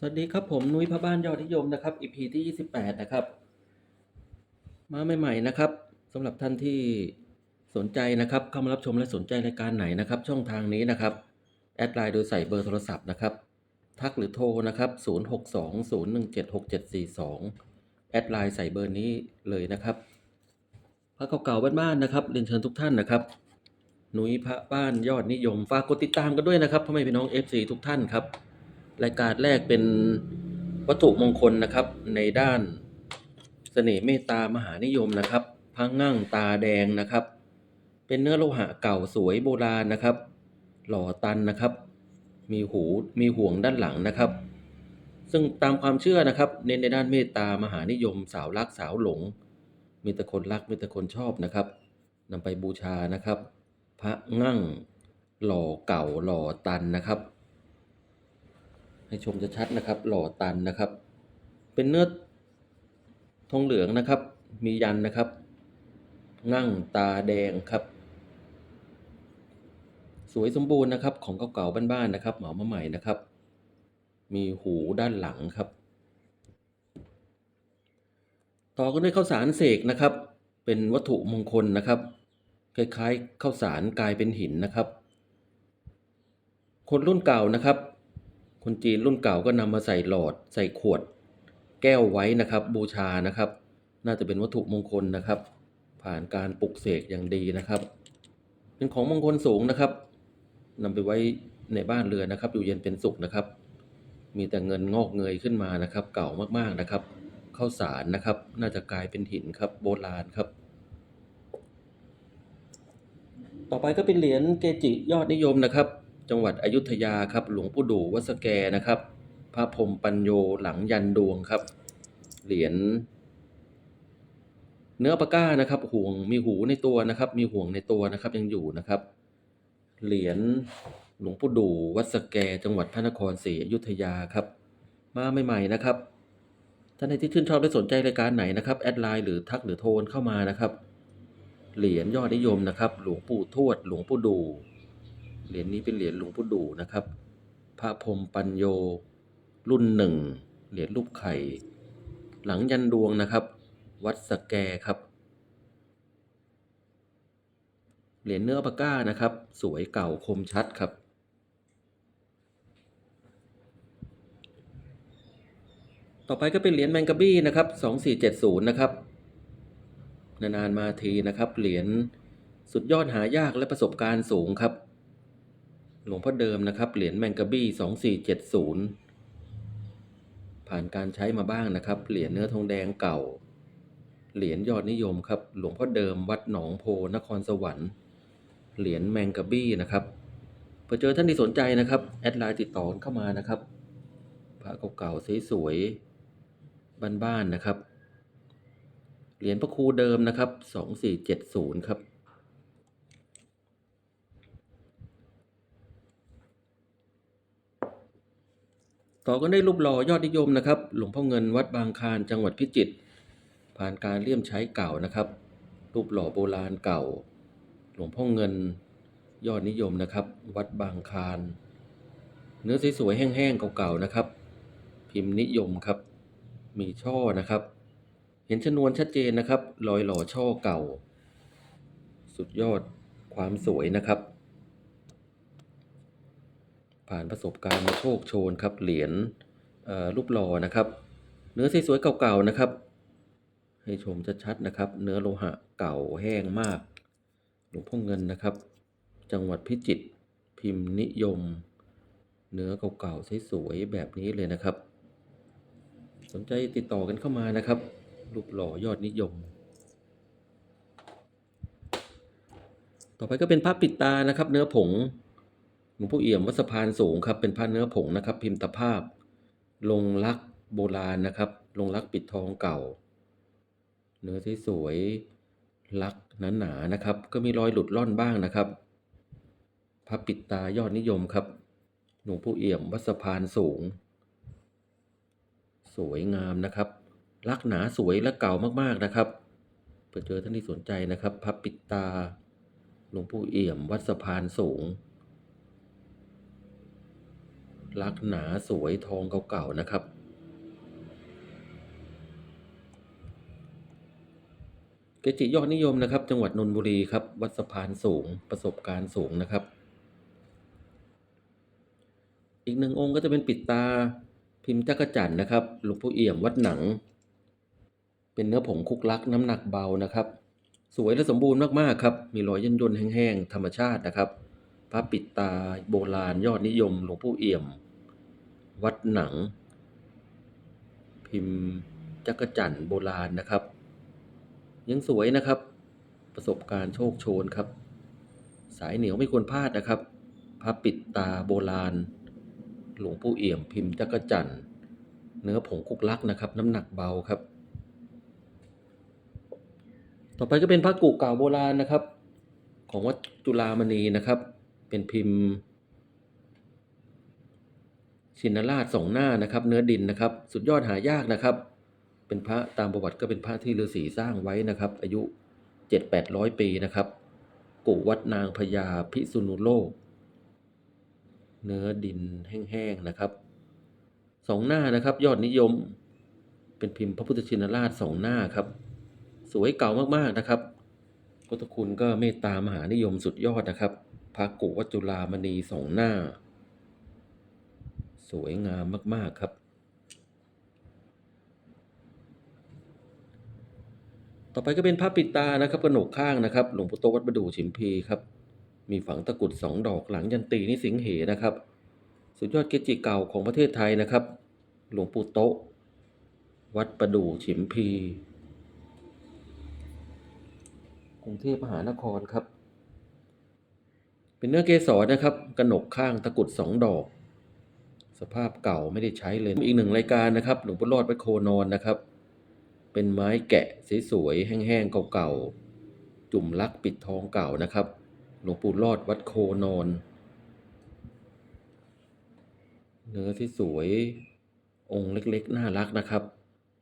สวัสดีครับผมนุ้ยพระบ้านยอดนิยมนะครับ EP ที่ 28 นะครับ มาใหม่ๆนะครับสำหรับท่านที่สนใจนะครับเข้ามารับชมและสนใจรายการไหนนะครับ ช่องทางนี้นะครับ แอดไลน์โดยใส่เบอร์โทรศัพท์นะครับ ทักหรือโทรนะครับ 0620176742 แอดไลน์ใส่เบอร์นี้เลยนะครับพระเก่าๆบ้านๆนะครับเรียนเชิญทุกท่านนะครับนุ้ยพระบ้านยอดนิยมฝากกดติดตามกันด้วยนะครับพ่อแม่พี่น้อง FC ทุกท่านครับ รายการแรกเป็นวัตถุมงคลนะครับ ในด้านเสน่ห์เมตตามหานิยมนะครับพังงั่งตาแดงนะครับ เป็นเนื้อโลหะเก่าสวยโบราณนะครับ หล่อตันนะครับ มีหูมีห่วงด้านหลังนะครับ ซึ่งตามความเชื่อนะครับ เน้นในด้านเมตตามหานิยม สาวรักสาวหลง มีแต่คนรักมีแต่คนชอบนะครับนำไปบูชานะครับ พระงั่งหล่อเก่าหล่อตันนะครับ ให้ชมจะชัดนะครับ หล่อตันนะครับ เป็นเนื้อทองเหลืองนะครับ มียันนะครับงั่งตาแดงครับ สวยสมบูรณ์นะครับ ของเก่าๆบ้านๆนะครับ เหมามาใหม่นะครับ มีหูด้านหลังครับ ต่อกันด้วยข้าวสารเสกนะครับ เป็นวัตถุมงคลนะครับ คล้ายๆข้าวสารกลายเป็นหินนะครับ คนรุ่นเก่านะครับ คนจีนรุ่นเก่าก็นำมาใส่หลอด ใส่ขวด แก้วไว้นะครับ บูชานะครับ น่าจะเป็นวัตถุมงคลนะครับ ผ่านการปลุกเสกอย่างดีนะครับ เป็นของมงคลสูงนะครับนำไปไว้ในบ้านเรือนนะครับ อยู่เย็นเป็นสุขนะครับ มีแต่เงินงอกเงยขึ้นมานะครับ เก่ามากๆนะครับข้าวสารนะครับ น่าจะกลายเป็นหินครับ โบราณครับ ต่อไปก็เป็นเหรียญเกจิยอดนิยมนะครับ จังหวัดอยุธยาครับ หลวงปู่ดูวัดสแกนะครับ พระพรมปัญโยหลังยันดวงครับ เหรียญเนื้อปากก้านะครับ ห่วงมีหูในตัวนะครับ มีห่วงในตัวนะครับยังอยู่นะครับ เหรียญหลวงปู่ดูวัดสแกจังหวัดพระนครศรีอยุธยาครับ มาใหม่ๆนะครับท่านใดที่ชื่นชอบและสนใจรายการไหนนะครับแอดไลน์หรือทักหรือโทรเข้ามานะครับ เหรียญยอดนิยมนะครับ หลวงปู่ทวด หลวงปู่ดู เหรียญนี้เป็นเหรียญหลวงปู่ดูนะครับ พระพรมปัญโย รุ่นหนึ่ง เหรียญรูปไข่ หลังยันดวงนะครับ วัดสแกครับ เหรียญเนื้อปากก้านะครับ สวยเก่าคมชัดครับ ต่อไปก็เป็นเหรียญแมงกะบี้นะครับ2470นะครับ นานๆมาทีนะครับ เหรียญสุดยอดหายากและประสบการณ์สูงครับ หลวงพ่อเดิมนะครับ เหรียญแมงกะบี้2470ผ่านการใช้มาบ้างนะครับ เหรียญเนื้อทองแดงเก่า เหรียญยอดนิยมครับ หลวงพ่อเดิมวัดหนองโพนครสวรรค์ เหรียญแมงกะบี้นะครับเผื่อเจอท่านที่สนใจนะครับ แอดไลน์ติดต่อเข้ามานะครับ พระเก่าๆสวยๆบ้านๆนะครับ เหรียญพระครูเดิมนะครับ2470ครับ ต่อกันได้รูปหล่อยอดนิยมนะครับ หลวงพ่อเงินวัดบางคานจังหวัดพิจิตรผ่านการเลี่ยมใช้เก่านะครับ รูปหล่อโบราณเก่า หลวงพ่อเงินยอดนิยมนะครับ วัดบางคานเนื้อสวยๆแห้งๆเก่าๆนะครับ พิมพ์นิยมครับ มีช่อนะครับ เห็นชนวนชัดเจนนะครับรอยหล่อช่อเก่า สุดยอดความสวยนะครับ ผ่านประสบการณ์มาโชคโชนครับ เหรียญรูปหล่อนะครับ เนื้อสวยๆเก่าๆนะครับ ให้ชมชัดๆนะครับ เนื้อโลหะเก่าแห้งมาก หลวงพ่อเงินนะครับ จังหวัดพิจิตรพิมพ์นิยม เนื้อเก่าๆสวยๆแบบนี้เลยนะครับ สนใจติดต่อกันเข้ามานะครับ รูปหล่อยอดนิยมต่อไปก็เป็นพระปิดตานะครับ เนื้อผง หลวงพ่อเอี่ยมวัดสะพานสูงครับเป็นพระเนื้อผงนะครับ พิมพ์ตภาพ ลงลักษ์โบราณนะครับ ลงลักษ์ปิดทองเก่า เนื้อที่สวยลักษณ์หนานะครับ ก็มีรอยหลุดล่อนบ้างนะครับพระปิดตายอดนิยมครับ หลวงพ่อเอี่ยมวัดสะพานสูง สวยงามนะครับ ลักษ์หนาสวยและเก่ามากๆนะครับเผื่อเจอท่านที่สนใจนะครับพระปิดตาหลวงปู่เอี่ยมวัดสะพานสูง ลักหนาสวยทองเก่าๆนะครับ เกจิยอดนิยมนะครับ จังหวัดนนทบุรีครับ วัดสะพานสูงประสบการณ์สูงนะครับ อีกหนึ่งองค์ก็จะเป็นปิดตาพิมพ์จักรจันนะครับหลวงพ่อเอี่ยมวัดหนัง เป็นเนื้อผงคุกลักน้ำหนักเบานะครับ สวยและสมบูรณ์มากๆครับ มีรอยย่นย่นแห้งๆธรรมชาตินะครับพระปิดตาโบราณยอดนิยมหลวงพ่อเอี่ยม วัดหนัง พิมพ์จักรจันทร์โบราณนะครับ ยังสวยนะครับ ประสบการณ์โชคโชนครับ สายเหนียวไม่ควรพลาดนะครับพระปิดตาโบราณ หลวงปู่เอี่ยมพิมพ์จักรจันทร์เนื้อผงคุกลักนะครับ น้ำหนักเบาครับ ต่อไปก็เป็นพระกุเก่าโบราณนะครับ ของวัดจุฬามณีนะครับ เป็นพิมพ์ ชินราชสองหน้านะครับ เนื้อดินนะครับ สุดยอดหายากนะครับ เป็นพระตามประวัติก็เป็นพระที่ฤาษีสร้างไว้นะครับ อายุเจ็ดแปดร้อยปีนะครับกุวัดนางพญาพิษณุโลก เนื้อดินแห้งๆนะครับสองหน้านะครับ ยอดนิยม เป็นพิมพ์พระพุทธชินราชสองหน้าครับ สวยเก่ามากๆนะครับพุทธคุณก็เมตตามหานิยมสุดยอดนะครับพระกุวัจุฬามณีสองหน้า สวยงามมากๆครับ ต่อไปก็เป็นพระปิดตานะครับกระหนกข้างนะครับหลวงปู่โตวัดประดู่ฉิมพีครับ มีฝังตะกุดสองดอกหลังยันตีนิสิงเหนะครับ สุดยอดเกจิเก่าของประเทศไทยนะครับ หลวงปู่โตวัดประดู่ฉิมพีกรุงเทพมหานครครับ เป็นเนื้อเกสรนะครับกระหนกข้างตะกุดสองดอก สภาพเก่าไม่ได้ใช้เลย อีกหนึ่งรายการนะครับ หลวงพ่อรอดวัดโคนอนนะครับ เป็นไม้แกะสวยๆแห้งๆเก่าๆจุ่มลักปิดทองเก่านะครับ หลวงปู่รอดวัดโคนอน เนื้อที่สวยองค์เล็กๆ น่ารักนะครับ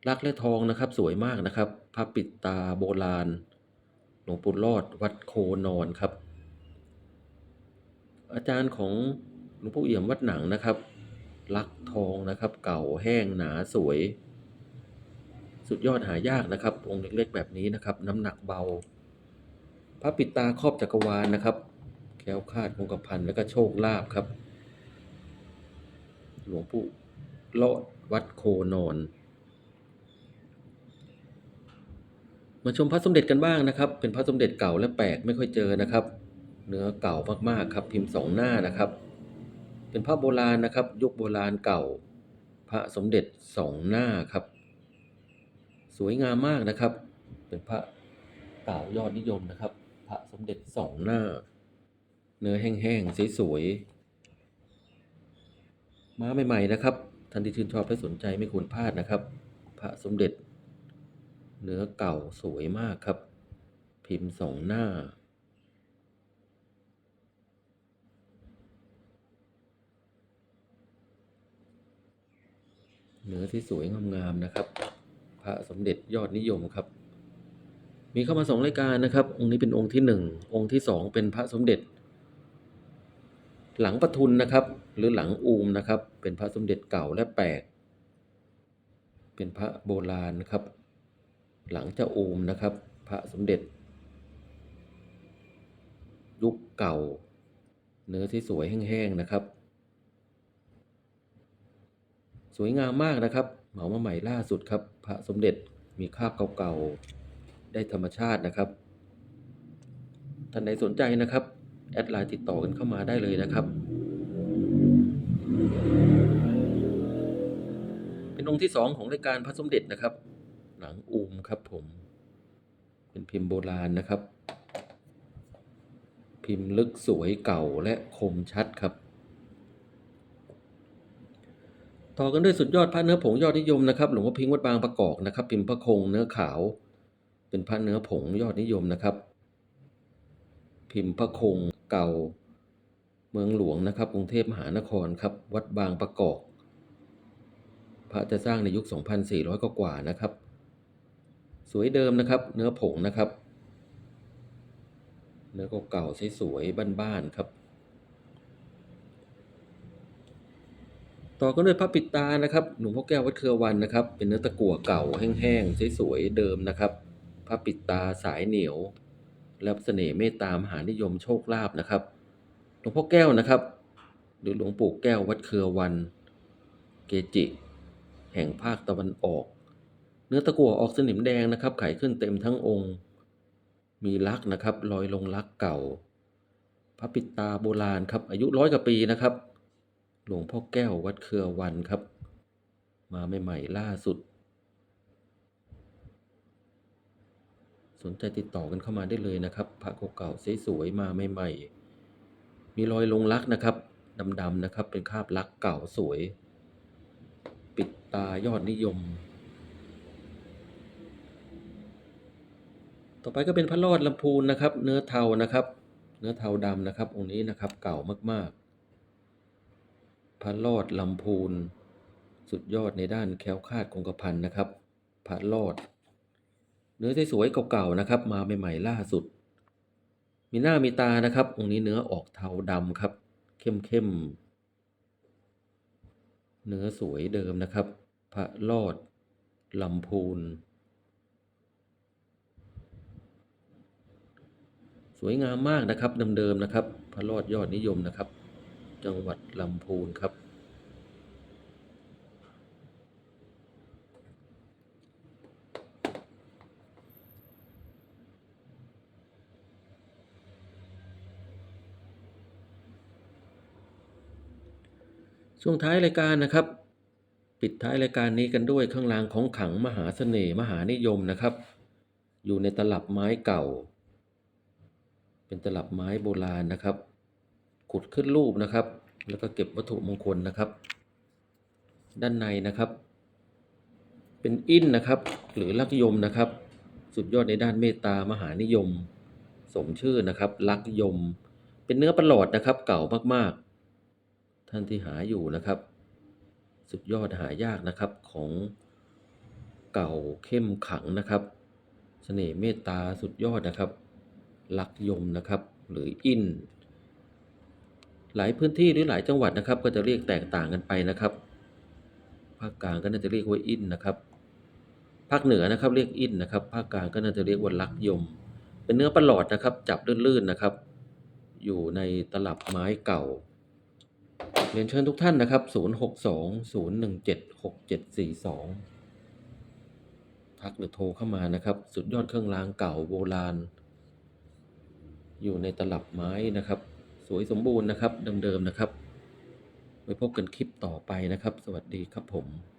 รักและทองนะครับสวยมากนะครับพระปิดตาโบราณ หลวงปู่รอดวัดโคนอนครับ อาจารย์ของหลวงปู่เอี่ยมวัดหนังนะครับ ลักทองนะครับ เก่าแห้งหนาสวย สุดยอดหายากนะครับ องค์เล็กๆแบบนี้นะครับ น้ำหนักเบา พระปิดตาครอบจักรวาลนะครับ แคล้วคาดคงกระพันแล้วก็โชคลาภครับ หลวงปู่โลอดวัดโคนอนมาชมพระสมเด็จกันบ้างนะครับ เป็นพระสมเด็จเก่าและแปลกไม่ค่อยเจอนะครับ เนื้อเก่ามากๆครับ พิมพ์สองหน้านะครับ เป็นพระโบราณนะครับ ยุคโบราณเก่า พระสมเด็จสองหน้าครับ สวยงามมากนะครับ เป็นพระเก่ายอดนิยมนะครับ พระสมเด็จสองหน้า เนื้อแห้งๆสวยๆมาใหม่ๆนะครับท่านที่ชื่นชอบและสนใจไม่ควรพลาดนะครับ พระสมเด็จ เนื้อเก่าสวยมากครับ พิมพ์สองหน้า เนื้อที่สวยงามๆนะครับ พระสมเด็จยอดนิยมครับ มีเข้ามาสองรายการนะครับ องค์นี้เป็นองค์ที่หนึ่งองค์ที่สองเป็นพระสมเด็จ หลังปทุนนะครับ หรือหลังอูมนะครับ เป็นพระสมเด็จเก่าและแปลกเป็นพระโบราณนะครับ หลังเจ้าอูมนะครับ พระสมเด็จ ยุคเก่า เนื้อที่สวยแห้งๆนะครับ สวยงามมากนะครับเหมามาใหม่ล่าสุดครับ พระสมเด็จมีคาบเก่าๆ ได้ธรรมชาตินะครับ ท่านใดสนใจนะครับ แอดไลน์ติดต่อกันเข้ามาได้เลยนะครับ เป็นองค์ที่สองของรายการพระสมเด็จนะครับหนังอูมครับผม เป็นพิมพ์โบราณนะครับ พิมพ์ลึกสวยเก่าและคมชัดครับ ต่อกันด้วยสุดยอดพระเนื้อผงยอดนิยมนะครับหลวงพ่อพิงค์วัดบางประกอบนะครับ พิมพ์พระคงเนื้อขาว เป็นพระเนื้อผงยอดนิยมนะครับ พิมพ์พระคงเก่า เมืองหลวงนะครับ กรุงเทพมหานครครับ วัดบางประกอบพระจะสร้างในยุค 2,400 กว่านะครับ สวยเดิมนะครับ เนื้อผงนะครับ เนื้อเก่าๆสวยๆบ้านๆครับ ต่อกันด้วยพระปิดตานะครับหลวงพ่อแก้ววัดเครือวันนะครับ เป็นเนื้อตะกั่วเก่าแห้งๆสวยๆเดิมนะครับพระปิดตาสายเหนียว และเสน่ห์เมตตามหานิยมโชคลาภนะครับหลวงพ่อแก้วนะครับ หรือหลวงปู่แก้ววัดเครือวัน เกจิ แห่งภาคตะวันออก เนื้อตะกั่วออกสนิมแดงนะครับ ไขขึ้นเต็มทั้งองค์ มีลักษณ์นะครับรอยลงลักษ์เก่า พระปิดตาโบราณครับอายุร้อยกว่าปีนะครับ หลวงพ่อแก้ววัดเครือวันครับ มาใหม่ๆล่าสุด สนใจติดต่อกันเข้ามาได้เลยนะครับพระเก่าๆสวยๆมาใหม่ๆมีรอยลงลักษ์นะครับดำๆนะครับเป็นคราบลักษ์เก่าสวย ปิดตายอดนิยม ต่อไปก็เป็นพระรอดลำพูนนะครับ เนื้อเทานะครับ เนื้อเทาดำนะครับองค์นี้นะครับเก่ามากๆ พระรอดลำพูน สุดยอดในด้านแคล้วคลาดคงกระพันนะครับพระรอด เนื้อสวยๆเก่าๆนะครับ มาใหม่ๆล่าสุด มีหน้ามีตานะครับองค์นี้เนื้อออกเทาดำครับ เข้มๆเนื้อสวยเดิมนะครับ พระรอดลำพูนสวยงามมากนะครับเดิมๆนะครับ พระรอดยอดนิยมนะครับ จังหวัดลำพูนครับ ช่วงท้ายรายการนะครับ ปิดท้ายรายการนี้กันด้วยเครื่องรางของขังมหาเสน่ห์มหานิยมนะครับ อยู่ในตลับไม้เก่า เป็นตลับไม้โบราณนะครับ ขุดขึ้นรูปนะครับ แล้วก็เก็บวัตถุมงคลนะครับ ด้านในนะครับ เป็นอินนะครับ หรือลักยมนะครับ สุดยอดในด้านเมตตามหานิยม สมชื่อนะครับ ลักยม เป็นเนื้อประหลอดนะครับ เก่ามากๆ ท่านที่หาอยู่นะครับ สุดยอดหายากนะครับของเก่าเข้มขลังนะครับเสน่ห์เมตตาสุดยอดนะครับ ลักยมนะครับ หรืออิน หลายพื้นที่หรือหลายจังหวัดนะครับ ก็จะเรียกแตกต่างกันไปนะครับ ภาคกลางก็น่าจะเรียกว่าอินนะครับภาคเหนือนะครับเรียกอินนะครับ ภาคกลางก็น่าจะเรียกว่าลักยม เป็นเนื้อประหลอดนะครับ จับลื่นๆนะครับ อยู่ในตลับไม้เก่าเรียนเชิญทุกท่านนะครับ 062-017-6742 ทักหรือโทรเข้ามานะครับ สุดยอดเครื่องรางเก่าโบราณ อยู่ในตลับไม้นะครับ สวยสมบูรณ์นะครับเดิมๆนะครับ ไว้พบกันคลิปต่อไปนะครับ สวัสดีครับผม